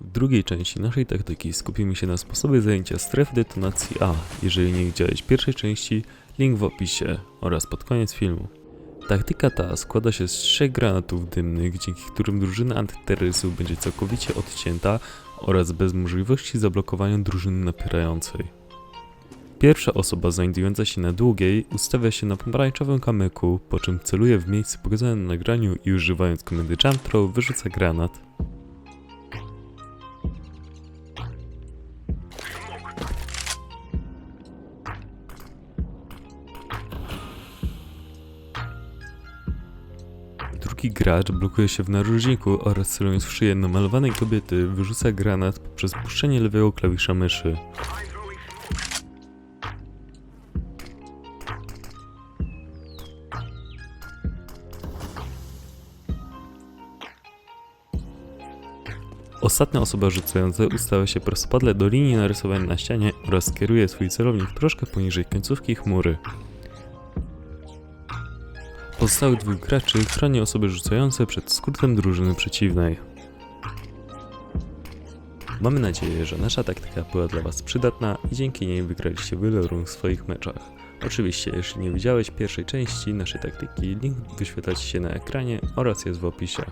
W drugiej części naszej taktyki skupimy się na sposobie zajęcia stref detonacji A. Jeżeli nie widziałeś pierwszej części, link w opisie oraz pod koniec filmu. Taktyka ta składa się z trzech granatów dymnych, dzięki którym drużyna antyterrorystów będzie całkowicie odcięta oraz bez możliwości zablokowania drużyny napierającej. Pierwsza osoba znajdująca się na długiej ustawia się na pomarańczowym kamyku, po czym celuje w miejsce pokazane na nagraniu i używając komendy jump throw wyrzuca granat. Drugi gracz blokuje się w narożniku oraz celując w szyję namalowanej kobiety wyrzuca granat poprzez puszczenie lewego klawisza myszy. Ostatnia osoba rzucająca ustawia się prostopadle do linii narysowanej na ścianie oraz kieruje swój celownik troszkę poniżej końcówki chmury. Pozostałych dwóch graczy chroni osoby rzucające przed skrótem drużyny przeciwnej. Mamy nadzieję, że nasza taktyka była dla Was przydatna i dzięki niej wygraliście wiele rund w swoich meczach. Oczywiście, jeśli nie widziałeś pierwszej części naszej taktyki, link wyświetla Ci się na ekranie oraz jest w opisie.